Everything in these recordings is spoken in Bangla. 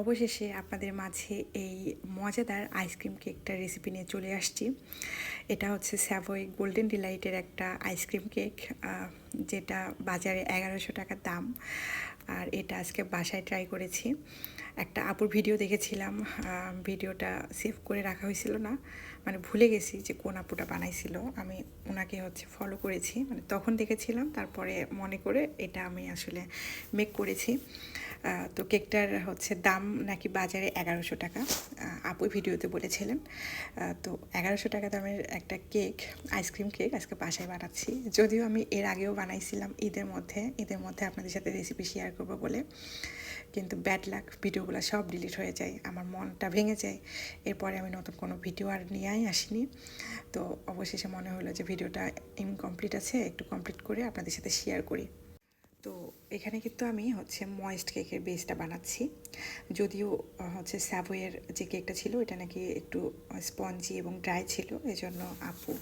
অবশেষে আপনাদের মাঝে এই মজাদার আইসক্রিম কেকটা রেসিপি নিয়ে চলে আসছি। এটা হচ্ছে স্যাভয় গোল্ডেন ডিলাইটের একটা আইসক্রিম কেক যেটা বাজারে এগারোশো টাকা দাম। আর এটা আজকে বাসায় ট্রাই করেছি। একটা আপুর ভিডিও দেখেছিলাম ভিডিওটা সেভ করে রাখা হয়েছিল না মানে ভুলে গেছি যে কোন আপুটা বানাইছিল। আমি ওনাকে হচ্ছে ফলো করেছি মানে তখন দেখেছিলাম, তারপরে মনে করে এটা আমি আসলে মেক করেছি। তো কেকটার হচ্ছে দাম নাকি বাজারে এগারোশো টাকা আপু ভিডিওতে বলেছিলেন। তো এগারোশো টাকা দামের একটা কেক আইসক্রিম কেক আজকে বাসায় বানাচ্ছি। যদিও আমি এর আগেও বানাইছিলাম ঈদের মধ্যে ঈদের মধ্যে আপনাদের সাথে রেসিপি শেয়ার করব বলে। কিন্তু ব্যাড লাক ভিডিওগুলো সব ডিলিট হয়ে যায়, আমার মনটা ভেঙে যায়। এরপরে আমি নতুন কোনো ভিডিও আর নিয়েই আসিনি। তো অবশেষে মনে হলো যে ভিডিওটা ইনকমপ্লিট আছে, একটু কমপ্লিট করে আপনাদের সাথে শেয়ার করি। তো এখানে কিন্তু আমি হচ্ছে ময়েস্ট কেকের বেসটা বানাচ্ছি। যদিও হচ্ছে স্যাভয়ের যে কেকটা ছিল এটা নাকি একটু স্পঞ্জি এবং ড্রাই ছিল, এজন্য আপু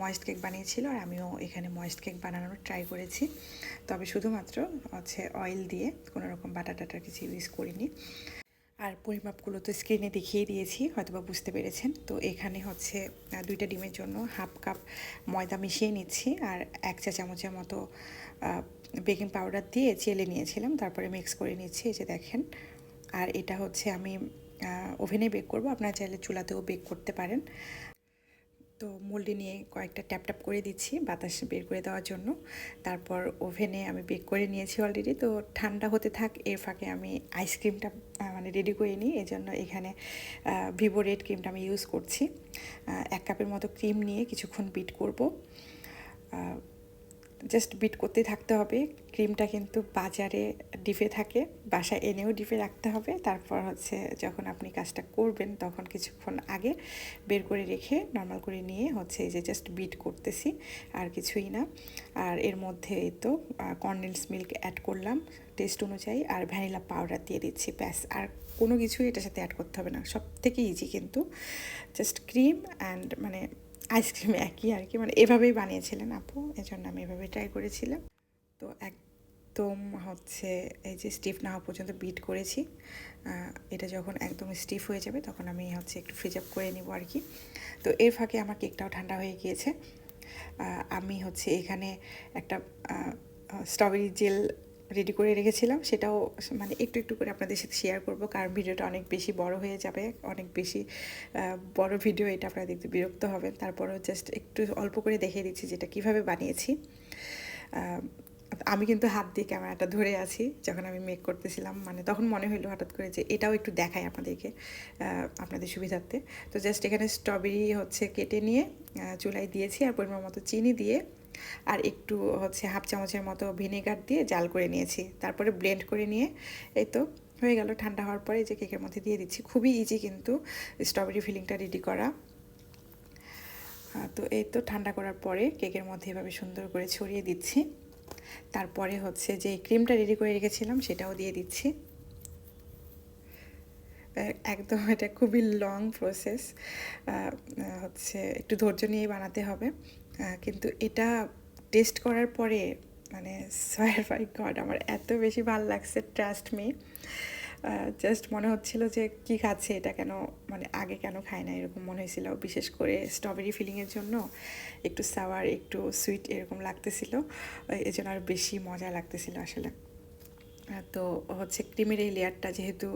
ময়েস্ট কেক বানিয়েছিল আর আমিও এখানে ময়েস্ট কেক বানানোর ট্রাই করেছি। তবে শুধুমাত্র হচ্ছে অয়েল দিয়ে কোনো রকম বাটার টাটার কিছু ইউজ করিনি। আর পরিমাপগুলো তো স্ক্রিনে দেখিয়ে দিয়েছি, হয়তোবা বুঝতে পেরেছেন। তো এখানে হচ্ছে দুইটা ডিমের জন্য হাফ কাপ ময়দা মিশিয়ে নিচ্ছি আর এক চা চামচের মতো বেকিং পাউডার দিয়ে চেলে নিয়েছিলাম, তারপরে মিক্স করে নিচ্ছি, এই যে দেখেন। আর এটা হচ্ছে আমি ওভেনে বেক করব, আপনারা চাইলে চুলাতেও বেক করতে পারেন। তো মোল্ডে নিয়ে কয়েকটা ট্যাপ ট্যাপ করে দিচ্ছি, বাতাস বের করে দেওয়ার জন্য। তারপর ওভেনে আমি বেক করে নিয়েছি অলরেডি তো ঠান্ডা হতে থাক, এর ফাঁকে আমি আইসক্রিমটা মানে রেডি করে নিই। এই জন্য এখানে ভিভো রেড ক্রিমটা আমি ইউজ করছি। এক কাপের মতো ক্রিম নিয়ে কিছুক্ষণ বিট করব। জাস্ট বিট করতে থাকতে হবে। ক্রিমটা কিন্তু বাজারে ডিপে থাকে, বাসায় এনেও ডিপে রাখতে হবে। তারপর হচ্ছে যখন আপনি কাজটা করবেন তখন কিছুক্ষণ আগে বের করে রেখে নর্মাল করে নিয়ে হচ্ছে এই যে জাস্ট বিট করতেছি, আর কিছুই না। আর এর মধ্যে তো কন্ডেন্স মিল্ক অ্যাড করলাম টেস্ট অনুযায়ী, আর ভ্যানিলা পাউডার দিয়ে দিচ্ছি, ব্যাস। আর কোনো কিছুই এটার সাথে অ্যাড করতে হবে না। সব থেকে ইজি কিন্তু। জাস্ট ক্রিম অ্যান্ড মানে আইসক্রিম একই আর কি। মানে এভাবেই বানিয়েছিলেন আপু, এজন্য আমি এভাবেই ট্রাই করেছিলাম। তো একদম হচ্ছে এই যে স্টিফ না হওয়া পর্যন্ত বিট করেছি। এটা যখন একদম স্টিফ হয়ে যাবে তখন আমি হচ্ছে একটু ফ্রিজ আপ করে নিব আর কি। তো এর ফাঁকে আমার কেকটাও ঠান্ডা হয়ে গিয়েছে। আমি হচ্ছে এখানে একটা স্ট্রবেরি জেল রেডি করে রেখেছিলাম, সেটাও মানে একটু একটু করে আপনাদের সাথে শেয়ার করব, কারণ ভিডিওটা অনেক বেশি বড় হয়ে যাবে, অনেক বেশি বড় ভিডিও এটা আপনারা দেখতে বিরক্ত হবেন। তারপরেও জাস্ট একটু অল্প করে দেখিয়ে দিচ্ছি যেটা কীভাবে বানিয়েছি। আমি কিন্তু হাত দিয়ে ক্যামেরাটা ধরে আছি, যখন আমি মেক করতেছিলাম মানে তখন মনে হলো হঠাৎ করে যে এটাও একটু দেখাই আপনাদেরকে আপনাদের সুবিধার্থে। তো জাস্ট এখানে স্ট্রবেরি হচ্ছে কেটে নিয়ে চুলায় দিয়েছি, আর পরিমাণ মতো চিনি দিয়ে আর একটু হচ্ছে হাফ চামচের মতো ভিনেগার দিয়ে জাল করে নিয়েছি। তারপরে ব্লেন্ড করে নিয়ে এই তো হয়ে গেল ঠান্ডা হওয়ার পরে যে কেকের মধ্যে দিয়ে দিচ্ছি। খুবই ইজি কিন্তু স্ট্রবেরি ফিলিংটা রেডি করা। তো এই তো ঠান্ডা করার পরে কেকের মধ্যে এভাবে সুন্দর করে ছড়িয়ে দিচ্ছি। তারপরে হচ্ছে যে ক্রিমটা রেডি করে রেখেছিলাম সেটাও দিয়ে দিচ্ছি। একদম এটা খুবই লং প্রসেস হচ্ছে একটু ধৈর্য নিয়েই বানাতে হবে। কিন্তু এটা টেস্ট করার পরে মানে সয়ার বাই গড আমার এত বেশি ভালো লাগছে ট্রাস্ট মি জাস্ট মনে হচ্ছিল যে কি খাচ্ছে এটা কেন মানে আগে কেন খায় না, এরকম মনে হয়েছিল। বিশেষ করে স্ট্রবেরি ফিলিংয়ের জন্য একটু সাওয়ার একটু সুইট এরকম লাগতেছিল। এই জন্য আর বেশি মজা লাগতেছিল আসলে। তো হচ্ছে ক্রিমের এই লেয়ারটা যেহেতু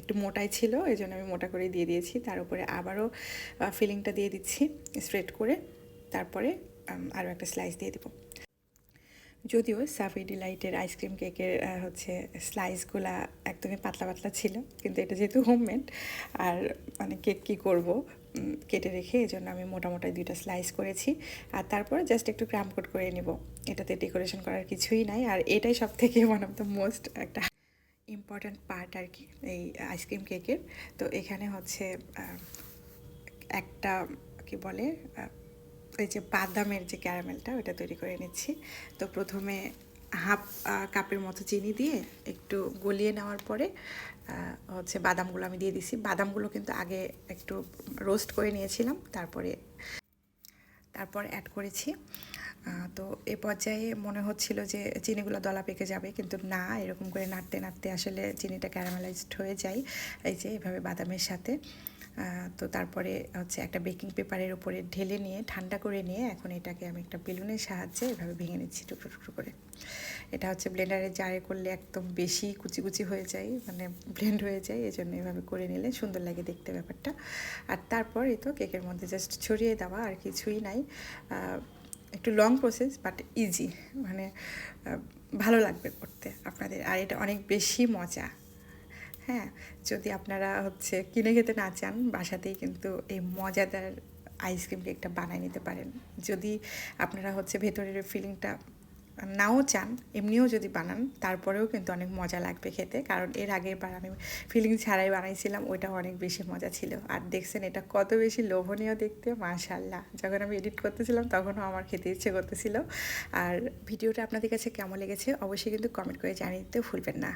একটু মোটাই ছিল এই জন্য আমি মোটা করে দিয়ে দিয়েছি। তার উপরে আবারও ফিলিংটা দিয়ে দিচ্ছি স্প্রেড করে। তারপরে আরও একটা স্লাইস দিয়ে দিব। যদিও সাফি ডিলাইটের আইসক্রিম কেকের হচ্ছে স্লাইসগুলা একদমই পাতলা পাতলা ছিল, কিন্তু এটা যেহেতু হোমমেড আর মানে কেক কী করব কেটে রেখে এই জন্য আমি মোটামোটা দুইটা স্লাইস করেছি। আর তারপরে জাস্ট একটু ক্রাম কোট করে নিব। এটাতে ডেকোরেশন করার কিছুই নাই, আর এটাই সব থেকে ওয়ান অফ দ্য মোস্ট একটা ইম্পর্ট্যান্ট পার্ট আর কি এই আইসক্রিম কেকের তো এখানে হচ্ছে একটা, কি বলে এই যে বাদামের যে ক্যারামেলটা ওটা তৈরি করে নিচ্ছি তো প্রথমে হাফ কাপের মতো চিনি দিয়ে একটু গলিয়ে নেওয়ার পরে হচ্ছে বাদামগুলো আমি দিয়ে দিছি। বাদামগুলো কিন্তু আগে একটু রোস্ট করে নিয়েছিলাম, তারপরে, তারপর অ্যাড করেছি। তো এ পর্যায়ে মনে হচ্ছিল যে চিনিগুলো দলা পেকে যাবে, কিন্তু না, এরকম করে নাড়তে নাড়তে আসলে চিনিটা ক্যারামেলাইজড হয়ে যায়। এই যে এভাবে বাদামের সাথে। তো তারপরে হচ্ছে একটা বেকিং পেপারের উপরে ঢেলে নিয়ে, ঠান্ডা করে নিয়ে এখন এটাকে আমি একটা বেলুনের সাহায্যে এভাবে ভেঙে নিচ্ছি টুকরো টুকরো করে। এটা হচ্ছে ব্লেন্ডারে জারে করলে একদম বেশি কুচি কুচি হয়ে যায় মানে ব্লেন্ড হয়ে যায় এই জন্য এভাবে করে নিলে সুন্দর লাগে দেখতে ব্যাপারটা। আর তারপর এই তো কেকের মধ্যে জাস্ট ছড়িয়ে দেওয়া, আর কিছুই নাই। একটু লং প্রসেস বাট ইজি মানে ভালো লাগবে করতে আপনাদের। আর এটা অনেক বেশি মজা। হ্যাঁ যদি আপনারা হচ্ছে কিনে খেতে না চান, বাসাতেই কিন্তু এই মজাদার আইসক্রিম কেকটা বানিয়ে নিতে পারেন। যদি আপনারা হচ্ছে ভেতরের ফিলিংটা নাও চান, এমনিও যদি বানান, তারপরেও কিন্তু অনেক মজা লাগবে খেতে। কারণ এর আগের বার আমি ফিলিং ছাড়াই বানাইছিলাম ওইটা অনেক বেশি মজা ছিল। আর দেখছেন, এটা কত বেশি লোভনীয় দেখতে মাশাল্লাহ যখন আমি এডিট করতেছিলাম, তখনও আমার খেতে ইচ্ছে করতেছিল। আর ভিডিওটা আপনাদের কাছে কেমন লেগেছে, অবশ্যই কিন্তু কমেন্ট করে জানিয়ে দিতে ভুলবেন না।